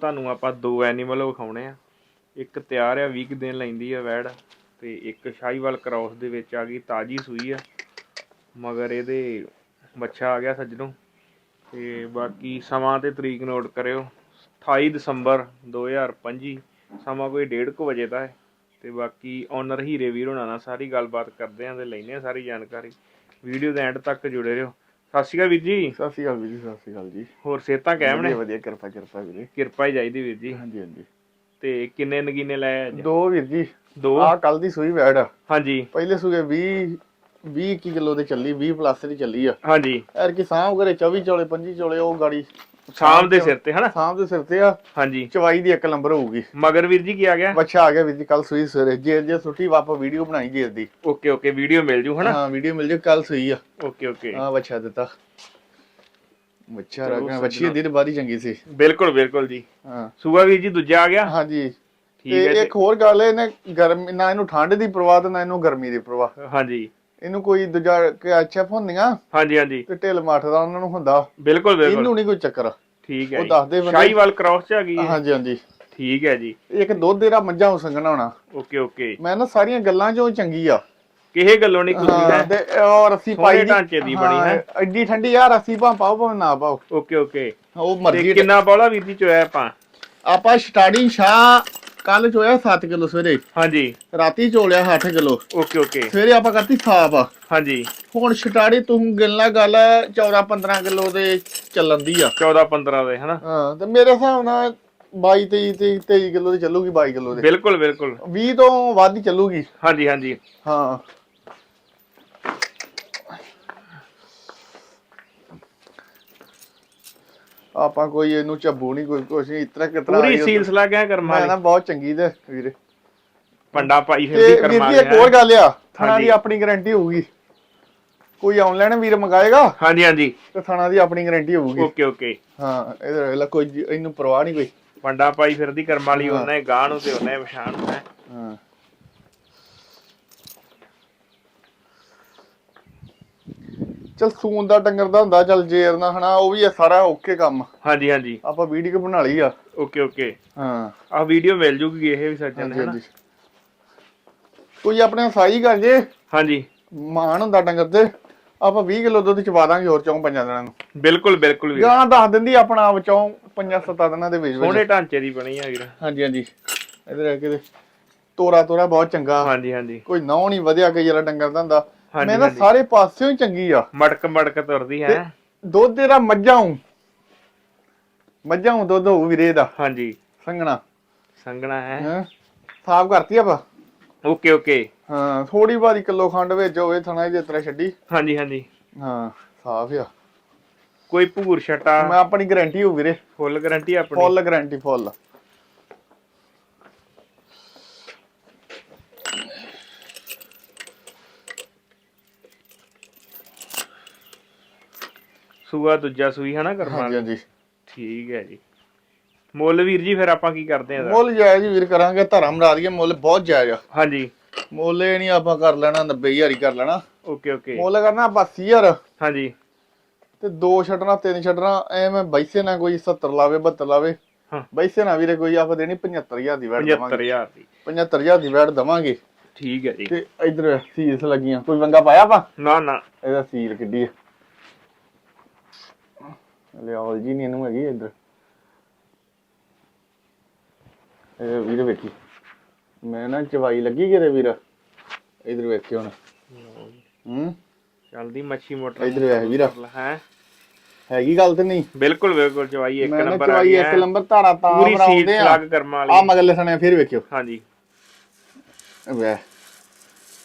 ਤੁਹਾਨੂੰ ਆਪਾਂ ਦੋ ਐਨੀਮਲ ਵਿਖਾਉਣੇ ਆ। ਇੱਕ ਤਿਆਰ ਆ 20 ਦਿਨ ਲੈਂਦੀ ਆ ਵੈੜ ਤੇ ਇੱਕ ਸ਼ਾਹੀਵਾਲ ਕ੍ਰਾਸ ਦੇ ਵਿੱਚ ਆ ਗਈ, ਤਾਜੀ ਸੂਈ ਆ। ਮਗਰ ਇਹਦੇ ਬੱਚਾ ਆ ਗਿਆ ਸੱਜਣੋਂ। ਤੇ ਬਾਕੀ ਸਮਾਂ ਤੇ ਤਰੀਕ ਨੋਟ ਕਰਿਓ 28 ਦਸੰਬਰ 2025 ਸਮਾਂ ਕੋਈ 1:30 ਵਜੇ ਦਾ ਹੈ। ਤੇ ਬਾਕੀ ਓਨਰ ਹੀਰੇ ਵੀਰ ਹੋਣਾ ਨਾਲ ਸਾਰੀ ਗੱਲਬਾਤ ਕਰਦੇ ਆਂ ਤੇ ਲੈਨੇ ਆ ਸਾਰੀ ਜਾਣਕਾਰੀ। ਵੀਡੀਓ ਦੇ ਐਂਡ ਤੱਕ ਜੁੜੇ ਰਹੋ। ਸਤਿ ਸ਼੍ਰੀ ਅਕਾਲ ਵੀਰ ਜੀ। ਸਤਿ ਸ਼੍ਰੀ ਅਕਾਲ ਵੀਰ ਜੀ ਸਤਿ ਸ਼੍ਰੀ ਅਕਾਲ ਜੀ। ਹੋਰ ਸਿਹਤਾਂ ਕਾਇਮ ਨੇ? ਵਧੀਆ ਵਧੀਆ ਕਿਰਪਾ ਕਿਰਪਾ ਵੀਰੇ। ਕਿਰਪਾ ਹੀ ਚਾਹੀਦੀ ਵੀਰ ਜੀ। ਹਾਂਜੀ ਹਾਂਜੀ। ਤੇ ਕਿੰਨੇ ਨਗੀਨੇ ਲਏ ਅੱਜ? ਦੋ ਵੀਰ ਜੀ। ਦੋ? ਆਹ ਕੱਲ ਦੀ ਸੂਈ ਵੈੜ। ਆ ਹਾਂਜੀ। ਪਹਿਲੇ ਸੂਏ 20 20 21 ਕਿਲੋ ਦੇ ਚੱਲੀ 20 ਪਲੱਸ ਦੀ ਚੱਲੀ ਆ। ਹਾਂਜੀ। ਐਰ ਕੀ ਸਾਂਭ ਕਰੇ 24 ਚੋਲੇ 25 ਚੋਲੇ ਉਹ ਗਾੜੀ। ਸ਼ਾਮ ਦੇ ਸਿਰ ਤੇ ਹਨਾ? ਸਾਂਭ ਦੇ ਸਿਰ ਤੇ ਆ। ਹਾਂਜੀ। ਚਵਾਈ ਦੀ ਇੱਕ ਨੰਬਰ ਹੋਊਗੀ। ਮਗਰ ਵੀਰ ਜੀ ਕੀ ਆ ਗਿਆ? ਬੱਚਾ ਆ ਗਿਆ ਵੀਰ ਜੀ ਕੱਲ ਸੂਈ ਸਵੇਰੇ। ਜੇ ਜੇ ਸੁੱਟੀ ਵਾਪਸ ਵੀਡੀਓ ਬਣਾਈ ਜੇ ਦੀ ਓਕੇ ਓਕੇ ਵੀਡੀਓ ਮਿਲ ਜੂ ਹਨਾ? ਹਾਂ ਵੀਡੀਓ ਮਿਲ ਜੇ ਕੱਲ ਸੂਈ ਆ। Okay okay. ਹਾਂ ਬੱਚਾ ਦਿੱਤਾ। ਬੱਚਾ ਰਗਣਾ ਬੱਚੀ। ਦੀ ਬਾਰੀ ਚੰਗੀ ਸੀ। ਬਿਲਕੁਲ ਬਿਲਕੁਲ ਜੀ। ਹਾਂ। ਸੂਆ ਵੀਰ ਜੀ ਦੂਜਾ ਆ ਗਿਆ? ਹਾਂਜੀ। ਠੀਕ ਹੈ ਇੱਕ ਹੋਰ ਗੱਲ ਹੈ ਇਹਨੇ ਗਰਮੀ ਨਾ ਇਹਨੂੰ ਠੰਡ ਦੀ ਪ੍ਰਵਾਹ ਤੇ ਨਾ ਇਹਨੂੰ ਗਰਮੀ ਦੀ ਪ੍ਰਵਾਹ। ਹਾਂਜੀ। ਇਹਨੂੰ ਕੋਈ ਦੂਜਾ ਐਚਐਫ ਹੁੰਦੀਆਂ ਹਾਂਜੀ ਹਾਂਜੀ। ਤੇ ਢਿੱਲ ਮੱਠ ਦਾ ਉਹਨਾਂ ਨੂੰ ਹੁੰਦਾ। ਬਿਲਕੁਲ ਬਿਲਕੁਲ। ਇਹਨੂੰ ਨਹੀਂ ਕੋਈ ਚੱਕਰ। ਠੀਕ ਹੈ ਉਹ ਜੀ। ਦੱਸਦੇ ਬੰਦੇ- ਸ਼ਾਹੀਵਾਲ ਕ੍ਰਾਸ ਚ ਆ ਗਈ ਹਾਂਜੀ ਹਾਂਜੀ। ਠੀਕ ਹੈ ਜੀ। ਇੱਕ ਦੁੱਧ ਇਹਦਾ ਮੱਝਾਂ ਨੂੰ ਸੰਗਣਾ ਹੋਣਾ। Okay okay. ਮੈਂ ਨਾ ਸਾਰੀਆਂ ਗੱਲਾਂ ਚੋਂ ਚੰਗੀ ਆ। ਕਿਹੇ ਗੱਲੋਂ ਨਹੀਂ ਕੁਝ ਹਾਂ ਹੈ? ਤੇ ਉਹ ਰੱਸੀ ਸੋਹਣੇ ਪਾਈ ਢਾਂਚੇ ਦੀ ਬਣੀ ਹਾਂ, ਹੈ। ਐਡੀ ਠੰਡੀ ਆ ਰੱਸੀ ਭਾਂ ਪਾਓ ਭਾਵੇਂ ਨਾ ਪਾਓ। Okay okay. ਉਹ ਤੇ ਮਰਜ਼ੀ ਕਿੰਨਾ ਬੋਲਾ ਵੀਰ ਜੀ ਚੋਇਆ ਆਪਾਂ? ਆਪਾਂ ਸਟਾਰਟਿੰਗ ਸ਼ਾ ਕੱਲ ਚੋਇਆ 7 ਕਿਲੋ ਸਵੇਰੇ। ਹਾਂਜੀ। ਰਾਤੀ ਚੋਲਿਆ 8 ਕਿਲੋ। Okay okay. ਸਵੇਰੇ ਆਪਾਂ ਕਰਤੀ ਸਾਫ਼। ਆ ਹਾਂਜੀ। ਹੁਣ ਸਟਾਰਟਿੰਗ ਤੂੰ ਗਿਣਲਾ ਗੱਲ 14 15 ਕਿਲੋ ਦੇ ਚੱਲਣ ਦੀ ਆ। 14 15 ਦੇ ਹਨਾ? ਹਾਂ ਤੇ ਮੇਰੇ ਹਿਸਾਬ ਨਾਲ 22 23 23 23 ਕਿਲੋ ਦੀ ਚੱਲੂਗੀ 22 ਕਿਲੋ ਦੇ। ਬਿਲਕੁਲ ਬਿਲਕੁਲ। 20 ਤੋਂ ਵੱਧ ਹੀ ਚੱਲੂਗੀ। ਹਾਂਜੀ ਹਾਂਜੀ। ਹਾਂ। ਆਪਾਂ ਕੋਈ ਇਹਨੂੰ ਝੱਬੂ ਨਹੀਂ ਕੋਈ ਕੁਛ ਨਹੀਂ ਇਤਨਾ ਕਿਤਨਾ ਪੂਰੀ ਸੀਲਸਲਾ ਗਿਆ ਕਰਮਾ ਮੈਂ ਨਾ ਬਹੁਤ ਚੰਗੀ ਤੇ ਵੀਰੇ। ਪੰਡਾ ਪਾਈ ਫਿਰਦੀ ਵੀਰ ਕਰਮਾ ਜੀ ਇੱਕ ਹੋਰ ਗੱਲ ਆ ਥਾਣਾ। ਦੀ ਆਪਣੀ ਗਾਰੰਟੀ ਹੋਊਗੀ। ਕੋਈ ਆਨਲਾਈਨ ਵੀਰ ਮੰਗਾਏਗਾ? ਹਾਂਜੀ ਹਾਂਜੀ। ਤੇ ਥਾਣਾ ਦੀ ਆਪਣੀ ਗਾਰੰਟੀ ਹੋਊਗੀ। Okay okay. ਹਾਂ ਇਹਦੇ ਵੇਲੇ ਕੋਈ ਜੀ- ਇਹਨੂੰ ਪਰਵਾਹ ਨਹੀਂ ਕੋਈ। ਪੰਡਾ ਪਾਈ ਫਿਰਦੀ ਕਰਮਾ ਹਾਂ। ਉਹਨੇ ਗਾਂ ਨੂੰ ਤੇ ਉਹਨੇ ਪਛਾਣ ਨੂੰ ਹੈ ਹਾਂ ਚਲ ਸੂਨ ਦਾ ਡੰਗਰ ਦਾ ਹੁੰਦਾ ਚਲ ਜੇਰ ਨਾ ਹਨਾ ਉਹ ਵੀ ਸਾਰਾ ਓਕੇ ਕੰਮ। ਹਾਂਜੀ ਹਾਂਜੀ। ਆਪਾਂ ਵੀਡੀਓ ਬਣਾ ਲਈ ਆ। Okay okay. ਹਾਂ। ਆ ਵੀਡੀਓ ਮਿਲ ਜੂਗੀ ਇਹ ਵੀ ਸੱਜਣ ਹਾਂਜੀ ਹੈ ਨਾ। ਹਾਂਜੀ। ਕੋਈ ਆਪਣੇ ਸਾਈ ਕਰ ਜੇ? ਹਾਂਜੀ। ਮਾਨ ਹੁੰਦਾ ਡੰਗਰ ਤੇ। ਆਪਾਂ 20 ਕਿਲੋ ਦੁੱਧ ਚਵਾ ਦਾਂਗੇ ਹੋਰ ਚੌਂ ਪੰਜਾਂ ਦਿਨਾਂ ਨੂੰ। ਬਿਲਕੁਲ ਬਿਲਕੁਲ ਵੀਰ। ਗਾਂ ਦੱਸ ਦਿੰਦੀ ਆਪਣਾ ਆਪ ਚੌਂ ਪੰਜਾਂ ਸੱਤਾਂ ਦਿਨਾਂ ਦੇ ਵਿੱਚ ਸੋਹਣੇ ਢਾਂਚੇ ਦੀ ਬਣੀ ਆ ਵੀਰ। ਹਾਂਜੀ ਹਾਂਜੀ। ਇਧਰ ਆ ਕੇ ਤੋਰਾ ਤੋਰਾ ਬਹੁਤ ਚੰਗਾ। ਹਾਂਜੀ ਹਾਂਜੀ। ਕੋਈ ਨੌ ਨਹੀਂ ਵਧਿਆ ਕਈ ਵਾਲਾ ਡੰਗਰ ਦਾ ਹੁੰਦਾ। ਮੈਂ ਹਾਂਜੀ। ਸਾਰੇ ਪਾਸਿਓਂ ਹੀ ਚੰਗੀ ਆ। ਮੜਕ ਮੜਕ ਤੁਰਦੀ ਹੈ। ਦੁੱਧ ਇਹਦਾ ਮੱਝਾਂ ਨੂੰ ਮੱਝਾਂ ਨੂੰ ਦੁੱਧ ਹੋਊ ਵੀਰੇ ਦਾ ਹਾਂਜੀ। ਸੰਗਣਾ ਸੰਗਣਾ ਹੈ। ਹੈ? ਸਾਫ਼ ਕਰਤੀ ਆਪਾਂ? Okay okay. ਹਾਂ ਥੋੜੀ ਬਾਰੀ ਕਿਲੋ ਖੰਡ ਵਿੱਚ ਹੋਵੇ ਥਣਾ ਇਹਦੇ ਤਰ੍ਹਾਂ ਛੱਡੀ। ਹਾਂਜੀ ਹਾਂਜੀ। ਹਾਂ ਸਾਫ਼ ਆ। ਕੋਈ ਭੂਰ ਛਟਾ। ਮੈਂ ਆਪਣੀ ਗਾਰੰਟੀ ਹੋ ਵੀਰੇ। ਫੁੱਲ ਗਾਰੰਟੀ ਆਪਣੀ। ਫੁੱਲ ਗਾਰੰਟੀ ਫੁੱਲ ਸੂਆ ਦੂਜਾ ਸੂਈ ਹੈ ਨਾ ਕਰਮਾ ਹਾਂਜੀ ਹਾਂਜੀ। ਠੀਕ ਹੈ ਜੀ। ਮੁੱਲ ਵੀਰ ਜੀ ਫਿਰ ਆਪਾਂ ਕੀ ਕਰਦੇ ਆ? ਮੁੱਲ ਜਾਇਜ਼ ਵੀਰ ਕਰਾਂਗੇ ਧਰਮ ਕੇ ਮੁੱਲ ਬਹੁਤ ਜਾਇਜ਼ ਹਾਂਜੀ। ਮੁੱਲ ਇਹ ਨਹੀਂ ਆਪਾਂ ਕਰ ਲੈਣਾ 90000 ਹੀ ਕਰ ਲੈਣਾ। Okay okay. ਮੁੱਲ ਕਰਨਾ ਆਪਾਂ 80000 ਹਾਂਜੀ। ਤੇ ਦੋ ਛੱਡਣਾ ਤਿੰਨ ਛੱਡਣਾ ਐਵੇਂ ਬੈਸੇ ਨਾ ਕੋਈ 70 ਲਾਵੇ 72 ਲਾਵੇ। ਹਾਂ। ਬੈਸੇ ਨਾ ਵੀਰੇ ਕੋਈ ਆਪਾਂ ਦੇਣੀ 75000 ਦੀ ਵੈਟ ਦਵਾਂਗੇ। 75000 ਦੀ। 75000 ਦੀ ਵੈਟ ਦਵਾਂਗੇ। ਠੀਕ ਹੈ ਜੀ। ਤੇ ਇਧਰ ਸੀਸ ਲੱਗੀਆਂ। ਕੋਈ ਵੰਗਾ ਪਾਇਆ ਆਪਾਂ? ਨਾ ਨਾ। ਇਹਦਾ ਸੀਲ ਕਿੱਡੀ ਹੈ ਲਿਆਓ ਜੀ ਨਹੀਂ ਇਹਨੂੰ ਹੈਗੀ ਇਧਰ। ਇਹ ਵੀਰ ਵੇਖੀ। ਮੈਂ ਨਾ ਚਵਾਈ ਲੱਗੀ ਕਿਤੇ ਵੀਰ। ਇਧਰ ਵੇਖੀ ਹੁਣ। ਹੂੰ? ਚੱਲਦੀ ਮੱਛੀ ਮੋਟਰ ਇਧਰ ਵੇਖ ਵੀਰ। ਹੈ? ਹੈਗੀ ਗੱਲ ਤੇ ਨਹੀਂ? ਬਿਲਕੁਲ ਬਿਲਕੁਲ ਚਵਾਈ ਇੱਕ ਨੰਬਰ ਆ ਚਵਾਈ ਗਈ ਇੱਕ ਹੈ। ਨੰਬਰ ਧਾਰਾ ਤਾਂ ਪੂਰੀ ਸੀਟ ਆ। ਸਲੱਗ ਕਰਮਾ ਆ ਵਾਲੀ ਮਗਲੇ ਸਣੇ ਫਿਰ ਵੇਖਿਓ। ਹਾਂਜੀ। ਵੇ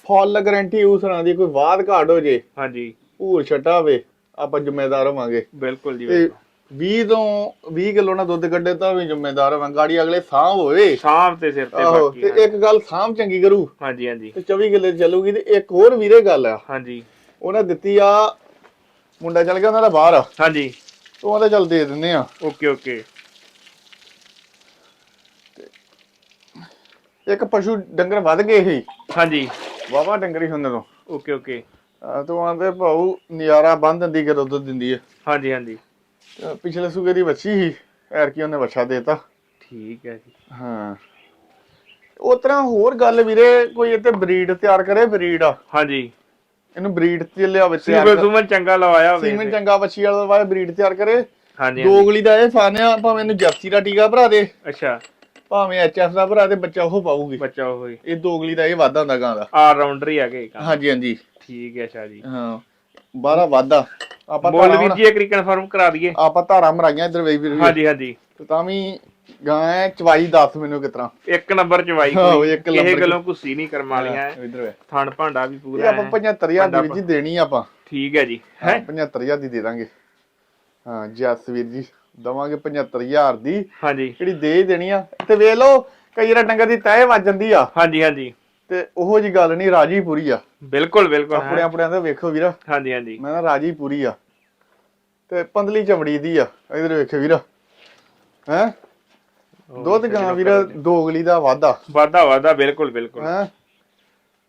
ਫੁੱਲ ਗਾਰੰਟੀ ਉਸ ਦੀ ਕੋਈ ਬਾਦ ਘਾਟ ਹੋ ਜੇ। ਹਾਂਜੀ। ਭੂਰ ਛਟਾ ਹੋਵੇ ਆਪਾਂ ਜ਼ਿੰਮੇਦਾਰ ਹੋਵਾਂਗੇ। ਬਿਲਕੁਲ ਜੀ ਤੇ ਬਿਲਕੁਲ। 20 ਤੋਂ 20 ਕਿਲੋ ਨਾਲ ਦੁੱਧ ਕੱਢੇ ਤਾਂ ਵੀ ਜ਼ਿੰਮੇਦਾਰ ਹੋਵਾਂ। ਗਾੜੀ ਅਗਲੇ ਸਾਂਭ ਹੋਵੇ। ਸਾਂਭ ਤੇ ਸਿਰ ਤੇ ਬਾਕੀ ਤੇ ਇੱਕ ਗੱਲ ਸਾਂਭ ਚੰਗੀ ਕਰੂ। ਹਾਂਜੀ ਹਾਂਜੀ। ਤੇ 24 ਕਿੱਲੇ ਚੱਲੂਗੀ ਤੇ ਇੱਕ ਹੋਰ ਵੀਰੇ ਗੱਲ ਆ। ਹਾਂਜੀ। ਉਹਨੇ ਦਿੱਤੀ ਆ ਮੁੰਡਾ ਚੱਲ ਗਿਆ ਉਹਨਾਂ ਦਾ ਬਾਹਰ। ਹਾਂਜੀ। ਉਹ ਕਹਿੰਦਾ ਚੱਲ ਦੇ ਦਿੰਨੇ ਆ। Okay okay. ਇੱਕ ਪਸ਼ੂ ਡੰਗਰ ਵੱਧ ਗਏ ਸੀ। ਹਾਂਜੀ। ਵਾਵਾ ਡੰਗਰੀ ਹੁੰਦੇ ਤੋਂ। Okay okay. ਤੂੰ ਆਂਦੇ ਭਾਊ ਨਜ਼ਾਰਾ ਬੰਦ ਦਿੰਦੀ ਕਿ ਦੁੱਧ ਦਿੰਦੀ ਹੈ। ਹਾਂਜੀ ਹਾਂਜੀ। ਤੇ ਪਿਛਲੇ ਸੂਗੇ ਦੀ ਬੱਚੀ ਸੀ ਐਰ ਕੀ ਉਹਨੇ ਬੱਚਾ ਦੇਤਾ। ਠੀਕ ਹੈ ਜੀ। ਹਾਂ। ਉਹ ਤਰ੍ਹਾਂ ਹੋਰ ਗੱਲ ਵੀਰੇ ਕੋਈ ਇੱਥੇ ਬਰੀਡ ਤਿਆਰ ਕਰੇ ਬਰੀਡ ਆ? ਹਾਂਜੀ। ਇਹਨੂੰ ਬਰੀਡ ਤੇ ਲਿਆਵੇ ਤਿਆਰ ਸੀਮਨ ਸੁਮਨ ਚੰਗਾ ਲਵਾਇਆ ਹੋਵੇ ਸੀਮਨ ਚੰਗਾ ਬੱਚੀ ਵਾਲਾ ਬਰੀਡ ਤਿਆਰ ਕਰੇ। ਹਾਂਜੀ। ਦੋਗਲੀ ਦਾ ਇਹ ਫਾਨਿਆ ਭਾਵੇਂ ਇਹਨੂੰ ਜਰਸੀ ਦਾ ਟੀਕਾ ਭਰਾ ਦੇ। ਅੱਛਾ। ਭਾਵੇਂ ਐਚਐਫ ਦਾ ਭਰਾ ਦੇ ਬੱਚਾ ਉਹ ਪਾਊਗੀ। ਬੱਚਾ ਉਹ ਹੀ। ਇਹ ਦੋਗਲੀ ਦਾ ਇਹ ਵਾਧਾ ਹੁੰਦਾ ਗਾਂ ਦਾ। ਆਲ ਰਾਉਂਡਰ ਹੀ ਹੈਗੇ ਕੰਮ। ਹਾਂਜੀ ਹਾਂਜੀ। ਠੀਕ ਹੈ ਸ਼ਾਹ ਜੀ। ਹਾਂ ਬਾਰਾ ਵਾਧਾ। ਆਪਾਂ ਮੁੱਲ ਹੁਣ- ਜੀ ਇੱਕ ਕਨਫਰਮ ਕਰਾ ਦਈਏ। ਆਪਾਂ ਧਾਰਾਂ ਮਰਾਈਆਂ ਇੱਧਰ ਵੇਖ ਵੀ। ਹਾਂਜੀ ਹਾਂਜੀ। ਤੇ ਤਾਂ ਵੀ ਗਾਂ ਐ ਚਵਾਈ ਦੱਸ ਮੈਨੂੰ ਕਿਤਰਾ ਇੱਕ ਨੰਬਰ ਚ ਵਾਈ ਆਹੋ, ਕੋਈ ਨੰਬਰ ਗੱਲੋਂ ਕੁੱਸੀ ਨਹੀਂ ਕਰਮ ਵਾਲੀਆਂ। ਇੱਧਰ ਵੇ। ਥਣ ਭਾਂਡਾ ਵੀ ਇਹ ਪੂਰਾ ਆਪਾਂ ਹੈ 75000 ਦੀ ਜੀ ਦੇਣੀ ਆਪਾਂ। ਠੀਕ ਹੈ ਜੀ। ਹਾਂ? ਹੈ 75000 ਦੀ ਦੇ ਦਾਂਗੇ। ਹਾਂ ਜਸ ਵੀਰ ਜੀ। ਦਵਾਂਗੇ 75000 ਦੀ। ਹਾਂਜੀ। ਜਿਹੜੀ ਦੇ ਦੇਣੀ ਆ। ਤੇ ਵੇਖ ਲਓ ਕਈ ਵਾਰ ਡੰਗਰ ਦੀ ਤੈਅ ਵੱਜ ਜਾਂਦੀ ਆ। ਹਾਂਜੀ ਹਾਂਜੀ। ਤੇ ਉਹੋ ਜੀ ਗੱਲ ਨਹੀਂ ਰਾਜੀ ਪੂਰੀ ਆ। ਬਿਲਕੁਲ ਬਿਲਕੁਲ। ਆਪਣੇ। ਆਪਣੇ ਦਾ ਵੇਖੋ ਵੀਰ। ਹਾਂਜੀ ਹਾਂਜੀ। ਮੈਂ ਨਾ ਰਾਜੀ ਪੂਰੀ ਆ। ਤੇ ਪੰਦਲੀ ਚਮੜੀ ਦੀ ਆ। ਇਧਰ ਵੇਖੋ ਵੀਰ। ਹੈ? ਦੁੱਧ ਗਾਂ ਵੀਰ ਦੋਗਲੀ ਦਾ। ਵਾਧਾ। ਵਾਦਾ ਵਾਦਾ ਬਿਲਕੁਲ ਬਿਲਕੁਲ। ਹੈ?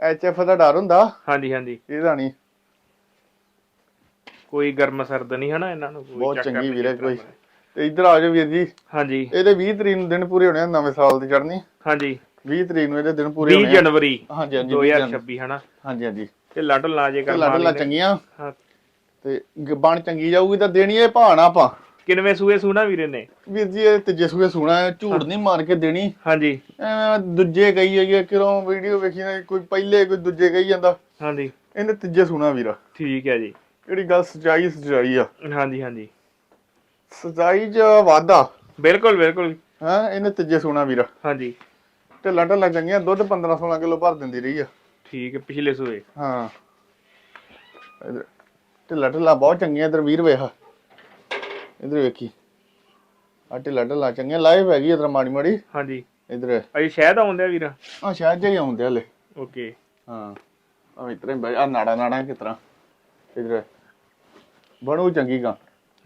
ਐਚਐਫ ਦਾ ਡਰ ਹੁੰਦਾ। ਹਾਂਜੀ ਹਾਂਜੀ। ਇਹਦਾ ਨਹੀਂ। ਕੋਈ ਗਰਮ ਸਰਦ ਨਹੀਂ ਹਨਾ ਇਹਨਾਂ ਨੂੰ ਕੋਈ ਬਹੁਤ ਚੰਗੀ ਵੀਰੇ ਕੋਈ। ਤੇ ਇੱਧਰ ਆ ਜਾਓ ਵੀਰ ਜੀ। ਹਾਂਜੀ। ਇਹਦੇ 20 ਤਰੀਕ ਨੂੰ ਦਿਨ ਪੂਰੇ ਹੋਣੇ ਆ ਨਵੇਂ ਸਾਲ ਦੀ ਚੜ੍ਹਨੀ। ਹਾਂਜੀ। 20 ਤਰੀਕ ਨੂੰ ਇਹਦੇ ਦਿਨ ਪੂਰੇ 20 ਹੋਣੇ ਆ। ਜਨਵਰੀ। ਹਾਂਜੀ ਹਾਂਜੀ 20 ਜਨਵਰੀ। 2026 ਹਨਾ? ਹਾਂਜੀ ਹਾਂਜੀ। ਤੇ ਲੱਡ ਲਾ ਜੇ ਕਰ ਲੱਡ ਲਾ ਚੰਗੀਆਂ। ਹਾਂ। ਤੇ ਬਣ ਚੰਗੀ ਜਾਊਗੀ ਤਾਂ ਦੇਣੀ ਇਹ ਭਾਣਾ ਆਪਾਂ। ਕਿਨਵੇਂ ਸੂਏ ਸੂਣਾ ਵੀਰੇ ਨੇ? ਵੀਰ ਜੀ ਇਹ ਤੀਜੇ ਸੂਏ ਸੁਣਾ ਝੂਠ ਨਹੀਂ ਮਾਰ ਕੇ ਦੇਣੀ। ਹਾਂਜੀ। ਐਵੇਂ ਦੂਜੇ ਕਹੀ ਹੈਗੀ ਕਿਰੋਂ ਵੀਡੀਓ ਵੇਖੀ ਨਾ ਕੋਈ ਪਹਿਲੇ ਕੋਈ ਦੂਜੇ ਕਹੀ ਜਾਂਦਾ। ਹਾਂਜੀ। ਇਹਨੇ ਤੀਜੇ ਸੁਣਾ ਵੀਰਾ। ਠੀਕ ਹੈ ਜੀ। ਜਿਹੜੀ ਗੱਲ ਸਚਾਈ ਸਚਾਈ ਆ। ਹਾਂਜੀ ਹਾਂਜੀ। ਸਚਾਈ 'ਚ ਵਾਧਾ। ਬਿਲਕੁਲ ਬਿਲਕੁਲ। ਹੈ ਇਹਨੇ ਤੀਜੇ ਸੁਣਾ ਵੀਰਾ। ਹਾਂਜੀ। ਢਿੱਲਾ ਢੱਲਾ ਚੰਗੀਆਂ ਦੁੱਧ 15 16 ਕਿਲੋ ਭਰ ਦਿੰਦੀ ਰਹੀ ਆ। ਠੀਕ ਹੈ ਪਿਛਲੇ ਸੂਏ। ਹਾਂ। ਇਧਰ ਢਿੱਲਾ ਢਿੱਲਾ ਬਹੁਤ ਚੰਗੀਆਂ ਇਧਰ ਵੀਰ ਵੇਖ। ਇਧਰ ਵੇਖੀ। ਆ ਢਿੱਲਾ ਢਿੱਲਾ ਚੰਗੀਆਂ ਲਾਈਵ ਹੈਗੀ ਇਧਰ ਮਾੜੀ ਮਾੜੀ। ਹਾਂਜੀ। ਇਧਰ। ਅਜੀ ਸ਼ਾਇਦ ਆਉਂਦੇ ਆ ਵੀਰ। ਆ ਸ਼ਾਇਦ ਜਿਹੀ ਆਉਂਦੇ ਹਲੇ। ਓਕੇ। ਹਾਂ। ਆ ਇਤਰੇ ਬਈ ਆ ਨਾੜਾ ਨਾੜਾ ਕਿਸ ਤਰ੍ਹਾਂ। ਇਧਰ। ਬਣੂ ਚੰਗੀ ਗਾ।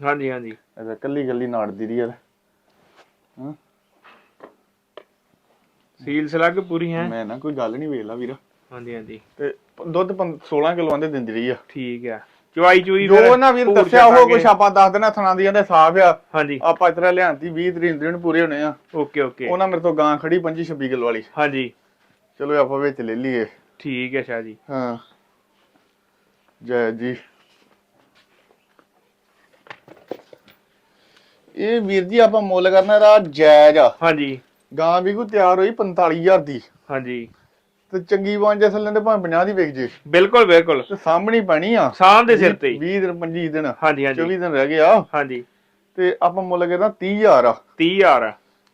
ਹਾਂਜੀ ਹਾਂਜੀ। ਇਧਰ ਕੱਲੀ ਕੱਲੀ ਨਾੜ ਦੀ ਰਹੀ ਯਾਰ। ਹਾਂ। ਸੀਲ ਸਲੱਗ ਪੂਰੀ ਹੈ? ਮੈਂ ਨਾ ਕੋਈ ਗੱਲ ਨਹੀਂ ਵੇਖ ਲਾ ਵੀਰ। ਹਾਂਜੀ ਹਾਂਜੀ। ਤੇ ਦੁੱਧ ਪੰ- 16 ਕਿਲੋ ਆਂਦੇ ਦਿੰਦੀ ਰਹੀ ਆ। ਠੀਕ ਹੈ ਚੁਆਈ ਚੂਈ ਜੋ ਨਾ ਵੀਰ ਦੱਸਿਆ ਉਹ। ਕੁਛ ਆਪਾਂ ਦੱਸ ਦੇਣਾ ਥਣਾ ਦੀਆਂ ਦੇ ਸਾਫ਼ ਆ। ਹਾਂਜੀ। ਆਪਾਂ ਇਤਰਾ ਲਿਆਂਤੀ 20 ਤਰੀਕ ਦਿਨ ਪੂਰੇ ਹੋਣੇ ਆ। Okay okay. ਉਹਨਾਂ ਮੇਰੇ ਤੋਂ ਗਾਂ ਖੜੀ 25 26 ਕਿਲੋ ਵਾਲੀ। ਹਾਂਜੀ। ਚਲੋ ਆਪਾਂ ਵਿੱਚ ਲੈ ਲਈਏ। ਠੀਕ ਹੈ ਸ਼ਾਹ ਜੀ। ਹਾਂ। ਜੈ ਜੀ। ਇਹ ਵੀਰ ਜੀ ਆਪਾਂ ਮੁੱਲ ਕਰਨਾ ਰਾ ਜਾਇਜ਼ ਆ। ਹਾਂਜੀ। ਗਾਂ ਵੀ ਕੋ ਤਿਆਰ ਹੋਈ 45000 ਦੀ। ਹਾਂਜੀ। ਤੇ ਚੰਗੀ ਵਾਂ ਜੇ ਥੱਲੇ ਤੇ ਭਾਵੇਂ 50 ਦੀ ਵਿਕ ਜੇ। ਬਿਲਕੁਲ ਬਿਲਕੁਲ। ਤੇ ਸਾਹਮਣੀ ਪੈਣੀ ਆ। ਸਾਹ ਦੇ ਸਿਰ ਤੇ ਹੀ। 20 ਦਿਨ 25 ਦਿਨ ਹਾਂਜੀ ਹਾਂਜੀ। 24 ਦਿਨ ਰਹਿ ਗਏ ਆ। ਹਾਂਜੀ। ਤੇ ਆਪਾਂ ਮੁੱਲ ਕਰਨਾ 30000 ਆ। 30000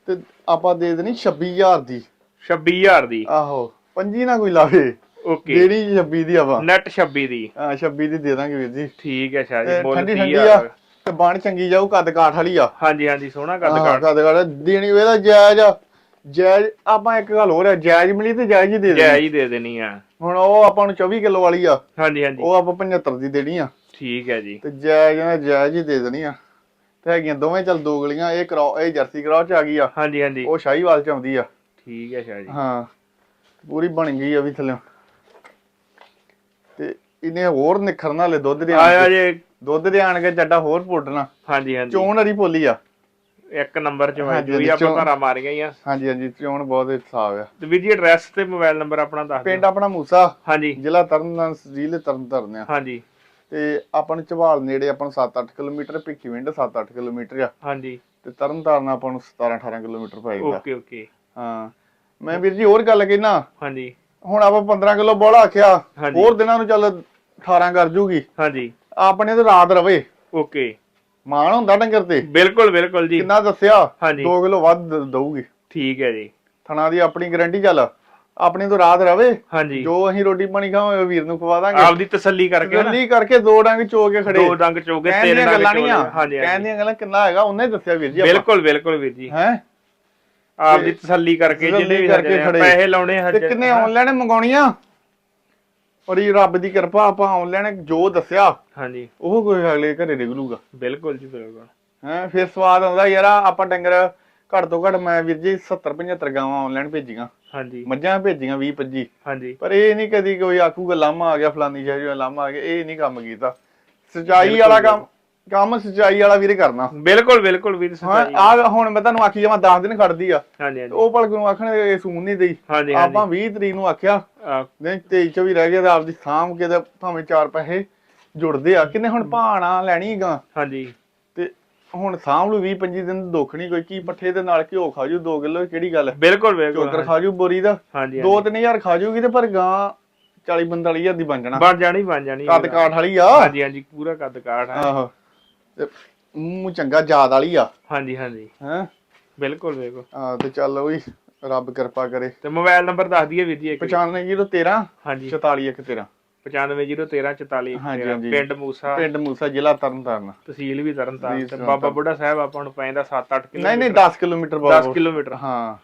ਤੇ ਆਪਾਂ ਦੇ ਦੇਣੀ 26000 ਦੀ। 26000 ਦੀ। ਆਹੋ ਪੰਜੀ ਨਾ ਕੋਈ ਲਾਵੇ। ਓਕੇ। ਜਿਹੜੀ 26 ਦੀ ਆਪਾਂ। ਨੈਟ 26 ਦੀ। ਹਾਂ 26 ਦੀ ਦੇ ਦਾਂਗੇ ਵੀਰ ਜੀ। ਠੀਕ ਹੈ ਸ਼ਾਹ ਜੀ ਮੁੱਲ ਠੰਡੀ ਠੰਡੀ ਆ। 30000 ਤੇ ਬਣ ਚੰਗੀ ਜਾਊ ਕੱਦ ਕਾਠ ਵਾਲੀ ਆ। ਹਾਂਜੀ ਹਾਂਜੀ ਸੋਹਣਾ ਕੱਦ ਕਾਟ ਕੱਦ ਕਾਠ। ਦੇਣੀ ਇਹਦਾ ਜਾਇਜ਼ ਆ। ਜਾਇਜ਼ ਆਪਾਂ ਇੱਕ ਗੱਲ ਹੋਰ ਆ ਜਾਇਜ਼ ਮਿਲੀ ਤੇ ਜਾਇਜ਼ ਹੀ ਦੇ ਦੇਣੀ। ਹੀ ਦੇ ਦੇਣੀ ਆ। ਹੁਣ ਉਹ ਆਪਾਂ ਨੂੰ 24 ਕਿਲੋ ਵਾਲੀ ਆ। ਹਾਂਜੀ ਹਾਂਜੀ। ਉਹ ਆਪਾਂ 75 ਦੀ ਦੇਣੀ ਆ। ਠੀਕ ਹੈ ਜੀ। ਤੇ ਜਾਇਜ਼ ਨਾਲ ਜਾਇਜ਼ ਹੀ ਦੇ ਦੇਣੀ ਆ। ਤੇ ਹੈਗੀਆਂ ਦੋਵੇਂ ਚੱਲ ਦੋ ਗਲੀਆਂ ਇਹ ਕਰਾ ਇਹ ਜਰਸੀ ਕਰਾਓ ਚ ਆ ਗਈ ਆ। ਹਾਂਜੀ ਹਾਂਜੀ। ਉਹ ਸ਼ਾਹੀਵਾਲ ਚ ਆਉਂਦੀ ਆ। ਠੀਕ ਹੈ ਸ਼ਾਹ। ਜੀ ਹਾਂ। ਪੂਰੀ ਬਣ ਗਈ ਆ ਵੀ ਥੱਲੇ ਤੇ ਇਹਨੇ ਹੋਰ ਨਿਖਰਨਾ ਲੈ ਦੁੱਧ ਦੇ ਆਇਆ ਜੇ ਦੁੱਧ ਦੇ ਆਣ ਕੇ ਚੱਡਾ ਹੋਰ ਪੁੱਟਣਾ। ਹਾਂਜੀ ਹਾਂਜੀ। ਚੋਣ ਹਰੀ ਪੋਲੀ ਆ। ਇੱਕ ਨੰਬਰ ਚ ਹਾਂਜੀ, ਵਾਜੂਈ ਆਪਾਂ ਚੋਂ- ਘਰਾਂ ਮਾਰੀਆਂ ਹੀ ਆ। ਹਾਂਜੀ ਹਾਂਜੀ ਚੋਣ ਬਹੁਤ ਸਾਫ਼ ਆ। ਤੇ ਵੀਰ ਜੀ ਐਡਰੈਸ ਤੇ ਮੋਬਾਈਲ ਨੰਬਰ ਆਪਣਾ ਦੱਸ ਪਿੰਡ ਦਿਓ ਆਪਣਾ ਮੂਸਾ। ਹਾਂਜੀ। ਜ਼ਿਲ੍ਹਾ ਤਰਨਤਾਰਨ ਜ਼ਿਲ੍ਹੇ ਤਰਨਤਾਰਨ ਆ। ਹਾਂਜੀ। ਤੇ ਆਪਾਂ ਨੂੰ ਝਵਾਲ ਨੇੜੇ ਆਪਾਂ ਨੂੰ 7-8 ਕਿਲੋਮੀਟਰ ਭਿੱਖੀਵਿੰਡ 7-8 ਕਿਲੋਮੀਟਰ ਆ। ਹਾਂਜੀ। ਤੇ ਤਰਨਤਾਰਨ ਆਪਾਂ ਨੂੰ 17-18 ਕਿਲੋਮੀਟਰ ਪੈ ਜਾਂਦਾ। Okay okay. ਹਾਂ। ਮੈਂ ਵੀਰ ਜੀ ਹੋਰ ਗੱਲ ਕਹਿਣਾ। ਹਾਂਜੀ। ਹੁਣ ਆਪਾਂ 15 ਕਿਲੋ ਬੋਲਾ ਆਖਿਆ। ਹਾਂਜੀ। ਹੋਰ ਦਿਨਾਂ ਨੂੰ ਚੱਲ 18 ਕਰ ਜੂਗੀ। ਹਾਂਜੀ। ਆਪਣੇ ਤੇ ਰਾਤ ਰਵੇ। ਓਕੇ। ਮਾਣ ਹੁੰਦਾ ਡੰਗਰ ਤੇ। ਬਿਲਕੁਲ ਬਿਲਕੁਲ ਜੀ। ਕਿੰਨਾ ਦੱਸਿਆ? ਹਾਂਜੀ। 2 ਕਿਲੋ ਵੱਧ ਦਊਗੀ। ਠੀਕ ਹੈ ਜੀ। ਥਣਾ ਦੀ ਆਪਣੀ ਗਾਰੰਟੀ ਚੱਲ। ਆਪਣੀ ਤੋਂ ਰਾਤ ਰਵੇ। ਹਾਂਜੀ। ਜੋ ਅਸੀਂ ਰੋਟੀ ਪਾਣੀ ਖਾਵਾਂਗੇ ਵੀਰ ਨੂੰ ਖਵਾ ਦਾਂਗੇ। ਆਪਦੀ ਤਸੱਲੀ ਕਰਕੇ ਜਲਦੀ ਕਰਕੇ ਦੋ ਡੰਗ ਚੋ ਕੇ ਖੜੇ। ਦੋ ਡੰਗ ਕਹਿਣ ਤਿੰਨ ਦੀਆਂ ਡੰਗ ਗੱਲਾਂ ਨਹੀਂ ਹਾਂਜੀ ਕਹਿਣ ਹਾਂਜੀ। ਦੀਆਂ ਗੱਲਾਂ ਕਿੰਨਾ ਹੈਗਾ ਉਹਨੇ ਦੱਸਿਆ ਵੀਰ ਜੀ ਬਿਲਕੁਲ ਬਿਲਕੁਲ ਵੀਰ ਜੀ। ਹੈ? ਆਪਦੀ ਤਸੱਲੀ ਕਰਕੇ ਤਸੱਲੀ ਜਿਹਨੇ ਵੀ। ਪੈਸੇ ਲਾਉਣੇ ਹਜੇ। ਕਿੰਨੇ ਆਨਲਾਈਨ ਮੰਗਾਉਣੀਆਂ? ਔਰ ਇਹ ਰੱਬ ਦੀ ਕਿਰਪਾ ਆਪਾਂ ਆਨਲਾਈਨ ਜੋ ਦੱਸਿਆ ਹਾਂਜੀ। ਉਹ ਕੋਈ ਅਗਲੇ ਘਰੇ ਨਿਕਲੂਗਾ। ਬਿਲਕੁਲ ਜੀ ਬਿਲਕੁਲ। ਹੈ ਫਿਰ ਸਵਾਦ ਆਉਂਦਾ ਯਾਰ ਆਪਾਂ ਡੰਗਰ ਘੱਟ ਤੋਂ ਘੱਟ ਮੈਂ ਵੀਰ ਜੀ 70 75 ਗਾਵਾਂ ਆਨਲਾਈਨ ਭੇਜੀਆਂ। ਹਾਂਜੀ। ਮੱਝਾਂ ਭੇਜੀਆਂ 20 25 ਹਾਂਜੀ। ਪਰ ਇਹ ਨਹੀਂ ਕਦੀ ਕੋਈ ਆਖੂਗਾ ਲਾਮਾ ਆ ਗਿਆ ਫਲਾਨੀ ਸ਼ਾਹ ਜੋ ਲਾਮਾ ਆ ਗਿਆ ਇਹ ਨਹੀਂ ਕੰਮ ਕੀਤਾ। ਸਚਾਈ ਵਾਲਾ ਕੰਮ ਕੰਮ ਸਚਾਈ ਵਾਲਾ ਵੀਰੇ ਕਰਨਾ। ਬਿਲਕੁਲ ਬਿਲਕੁਲ ਵੀਰ ਸੱਚਾਈ ਆ ਹੁਣ ਮੈਂ ਤੁਹਾਨੂੰ ਆਖੀ ਜਾਵਾਂ 10 ਦਿਨ ਖੜਦੀ ਆ। ਉਹ ਭਲਕ ਨੂੰ ਆਖਣ ਇਹ ਸੂਨ ਨਹੀਂ ਦੇਈ। ਆਪਾਂ 20 ਤਰੀਕ ਨੂੰ ਆਖਿਆ ਆ, ਨਹੀਂ 23 24 ਰਹਿ ਗਏ ਤਾਂ ਆਪਦੀ ਸਾਂਭ ਕੇ ਤੇ ਭਾਵੇਂ ਚਾਰ ਪੈਸੇ ਜੁੜਦੇ ਆ। ਕਿੰਨੇ ਹੁਣ ਭਾਣਾ ਲੈਣੀ ਗਾ ਹਾਂਜੀ। ਤੇ ਹੁਣ ਸਾਂਭ ਲੂ 20 25 ਦਿਨ ਦੁੱਖ ਨਹੀਂ ਕੋਈ ਕੀ ਪੱਠੇ ਦੇ ਨਾਲ ਘਿਓ ਖਾ ਜੂ 2 ਕਿਲੋ ਕਿਹੜੀ ਗੱਲ ਹੈ? ਬਿਲਕੁਲ ਬਿਲਕੁਲ ਚੋਕਰ ਖਾ ਜੂ ਬੋਰੀ ਦਾ। ਹਾਂਜੀ 2-3000 ਖਾ ਜੂਗੀ ਤੇ ਪਰ ਗਾਂ 40 45000 ਦੀ ਬਣ ਜਾਣਾ। ਬਣ ਜਾਣੀ ਬਣ ਜਾਣੀ। ਕੱਦ ਕਾਠ ਵਾਲੀ ਆ। ਹਾਂਜੀ ਹਾਂਜੀ ਪੂਰਾ ਕੱਦ ਕਾਠ ਹੈ। ਆਹੋ। ਤੇ ਮੂੰਹ ਚੰਗਾ ਜਾਦ ਵਾਲੀ ਆ। ਹਾਂਜੀ ਹਾਂਜੀ। ਹੈ? ਬਿਲਕੁਲ ਬਿਲਕੁਲ। ਆ ਤੇ ਚੱਲ ਉਹ ਰੱਬ ਕਿਰਪਾ ਕਰੇ। ਤੇ ਮੋਬਾਈਲ ਨੰਬਰ ਦੱਸ ਦਈਏ ਵੀਰ ਜੀ ਇੱਕ 95013 ਹਾਂਜੀ। 44113 950134 ਹਾਂਜੀ, ਹਾਂਜੀ। ਪਿੰਡ ਮੂਸਾ। ਪਿੰਡ ਮੂਸਾ ਜ਼ਿਲ੍ਹਾ ਤਰਨਤਾਰਨ। ਤਹਿਸੀਲ ਵੀ ਤਰਨਤਾਰਨ ਤੇ ਬਾਬਾ ਬੁੱਢਾ ਸਾਹਿਬ ਆਪਾਂ ਨੂੰ ਪੈਂਦਾ 7-8 ਕਿਲੋਮੀਟਰ। ਨਹੀਂ ਨਹੀਂ 10 ਕਿਲੋਮੀਟਰ 10 ਬਾਬਾ ਕਿਲੋਮੀਟਰ। ਹਾਂ।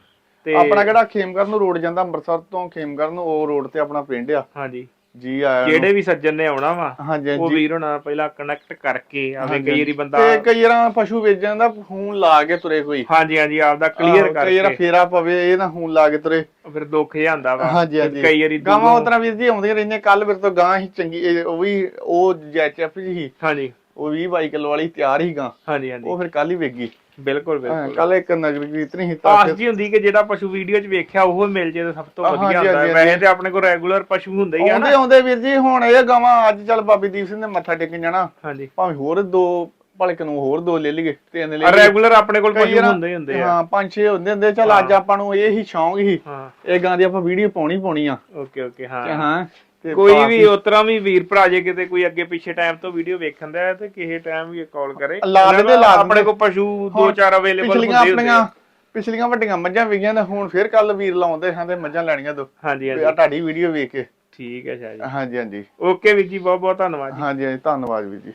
ਤੇ ਆਪਣਾ ਕਿਹੜਾ ਖੇਮਗਰ ਨੂੰ ਰੋਡ ਜਾਂਦਾ ਅੰਮ੍ਰਿਤਸਰ ਤੋਂ ਖੇਮਗਰ ਨੂੰ ਉਹ ਰੋਡ ਤੇ ਆਪਣਾ ਪਿੰਡ ਆ। ਹਾਂਜੀ। ਜੀ ਆਇਆ ਜਿਹੜੇ ਵੀ ਸੱਜਣ ਨੇ ਆਉਣਾ ਵਾ ਹਾਂਜੀ ਉਹ ਹਾਂਜੀ। ਵੀਰ ਹੋਣਾ ਪਹਿਲਾਂ ਕਨੈਕਟ ਕਰਕੇ ਆਵੇ ਕਈ ਵਾਰੀ ਬੰਦਾ ਤੇ ਕਈ ਵਾਰਾਂ ਪਸ਼ੂ ਵੇਚਣ ਦਾ ਫੋਨ ਲਾ ਕੇ ਤੁਰੇ ਕੋਈ। ਹਾਂਜੀ ਹਾਂਜੀ ਆਪਦਾ ਕਲੀਅਰ ਆਹੋ, ਕਈ ਵਾਰਾਂ ਕਰਕੇ। ਫੇਰਾ ਪਵੇ ਇਹ ਨਾ ਫੋਨ ਲਾ ਕੇ ਤੁਰੇ। ਫਿਰ ਦੁੱਖ ਜਿਹਾ ਆਂਦਾ ਵਾ। ਹਾਂਜੀ ਹਾਂਜੀ। ਕਈ ਵਾਰੀ ਗਾਵਾਂ ਦੂਰੋਂ- ਉਤਰਾ ਵੀਰ ਜੀ ਆਉਂਦੀਆਂ ਰਹਿੰਦੀਆਂ ਕੱਲ ਮੇਰੇ ਤੋਂ ਗਾਂ ਹੀ ਚੰਗੀ ਇਹ ਉਹ ਵੀ ਉਹ ਜੈਚਐਫ ਜੀ ਹਾਂਜੀ। ਉਹ 20 22 ਕਿਲੋ ਵਾਲੀ ਤਿਆਰ ਹੀ ਗਾਂ ਹਾਂਜੀ ਹਾਂਜੀ। ਉਹ ਫਿਰ ਕੱਲ ਹੀ ਵੇਗੀ ਬਿਲਕੁਲ ਬਿਲਕੁਲ। ਕੱਲ ਇੱਕ ਨਗਰ ਕੀਰਤਨ ਹੀ ਤਾਂ ਆਸ ਜੀ ਹੁੰਦੀ ਕਿ ਜਿਹੜਾ ਪਸ਼ੂ ਵੀਡੀਓ 'ਚ ਵੇਖਿਆ ਉਹ ਮਿਲ ਜੇ ਤਾਂ ਸਭ ਤੋਂ ਵਧੀਆ ਹੁੰਦਾ। ਵੈਸੇ ਤੇ ਆਪਣੇ ਕੋਲ ਰੈਗੂਲਰ ਪਸ਼ੂ ਹੁੰਦੇ ਹੀ ਆ ਨਾ। ਆਉਂਦੇ ਵੀਰ ਜੀ ਹੁਣ ਇਹ ਗਾਵਾਂ ਅੱਜ ਚੱਲ ਬਾਬੀ ਦੀਪ ਸਿੰਘ ਨੇ ਮੱਥਾ ਟੇਕਣ ਜਾਣਾ। ਹਾਂਜੀ। ਭਾਵੇਂ ਹੋਰ ਦੋ ਭਲਕ ਨੂੰ ਹੋਰ ਦੋ ਲੈ ਲਈਏ ਤਿੰਨ ਲੈ ਰੈਗੂਲਰ ਆਪਣੇ ਕੋਲ ਪਸ਼ੂ ਹੁੰਦੇ ਹੀ ਹੁੰਦੇ ਆ। ਹਾਂ ਪੰਜ ਛੇ ਹੁੰਦੇ ਹੁੰਦੇ ਚੱਲ ਅੱਜ ਆਪਾਂ ਨੂੰ ਇਹ ਹੀ ਸ਼ੌਂਕ ਹੀ। ਹਾਂ। ਇਹ ਗਾਂ ਦੀ ਆਪਾਂ ਵੀਡੀਓ ਪਾਉਣੀ ਪਾਉਣੀ ਆ। ਓਕੇ ਓਕੇ ਹਾਂ। ਹਾਂ। ਤੇ ਕੋਈ ਵੀ ਉਤਰਾ ਵੀ ਵੀਰ ਭਰਾ ਜੇ ਕਿਤੇ ਕੋਈ ਅੱਗੇ ਪਿੱਛੇ ਟਾਈਮ ਤੋਂ ਵੀਡੀਓ ਵੇਖਣ ਦਾ ਹੈ ਤੇ ਕਿਸੇ ਟਾਈਮ ਵੀ ਕਾਲ ਕਰੇ। ਲਾ ਇਹਨਾਂ ਦਿੰਦੇ, ਨੂੰ ਲਾ ਆਪਣੇ। ਕੋਲ ਪਸ਼ੂ ਦੋ ਚਾਰ ਅਵੇਲੇਬਲ ਹੁੰਦੇ ਹੁੰਦੇ ਆਪਣੀਆਂ ਆ। ਪਿਛਲੀਆਂ ਵੱਡੀਆਂ ਮੱਝਾਂ ਵਿਗੀਆਂ ਤੇ ਹੁਣ ਫੇਰ ਕੱਲ ਵੀਰ ਲਾਉਂਦੇ ਹਾਂ ਤੇ ਮੱਝਾਂ ਲੈਣੀਆਂ ਦੋ। ਹਾਂਜੀ ਆ ਹਾਂਜੀ। ਤੁਹਾਡੀ ਵੀਡੀਓ ਵੇਖ ਕੇ। ਠੀਕ ਹੈ ਸ਼ਾਹ ਜੀ। ਹਾਂਜੀ ਹਾਂਜੀ। ਓਕੇ ਵੀਰ ਜੀ ਬਹੁਤ ਬਹੁਤ ਧੰਨਵਾਦ ਜੀ। ਹਾਂਜੀ ਹਾਂਜੀ ਧੰਨਵਾਦ ਵੀਰ ਜੀ।